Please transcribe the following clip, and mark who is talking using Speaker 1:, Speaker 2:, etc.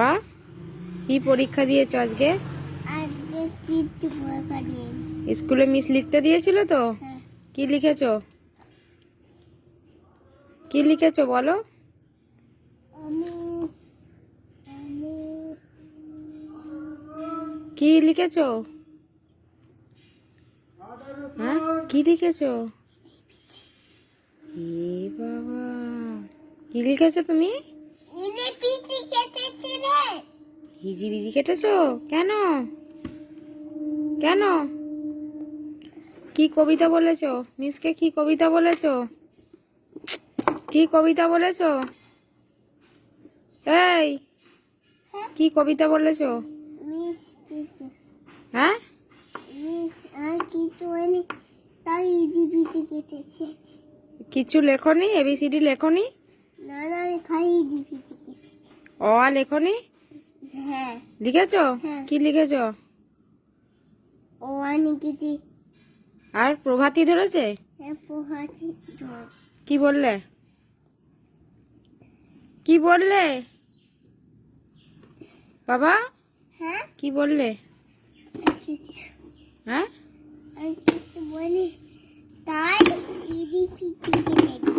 Speaker 1: বা কি পরীক্ষা দিয়েছ আজকে? স্কুলে মিস লিখতে দিয়েছিল তো?
Speaker 2: হ্যাঁ।
Speaker 1: কি লিখেছো? কি লিখেছো বলো? কি লিখেছো? হ্যাঁ? কি লিখেছো? বাবা। কি লিখেছো তুমি? হিজি বিজি কেটেছো কেন? কেন? কি কবিতা বলেছ? মিসকে কি কবিতা বলেছ? কি কবিতা বলেছ? এই কি কবিতা বলেছ? হ্যাঁ?
Speaker 2: মিস আর কিছু
Speaker 1: লেখনি? এবিসিডি লেখনি?
Speaker 2: না না ইডি পিটি
Speaker 1: অ লেখনি?
Speaker 2: হ্যাঁ।
Speaker 1: লিখেছো?
Speaker 2: হ্যাঁ।
Speaker 1: কি লিখেছো?
Speaker 2: ও আনি
Speaker 1: আর প্রভাতী ধরেছে?
Speaker 2: হ্যাঁ
Speaker 1: কি বললে? কি বললে? বাবা?
Speaker 2: হ্যাঁ?
Speaker 1: কি বললে? হ্যাঁ?
Speaker 2: তাই কেটেছে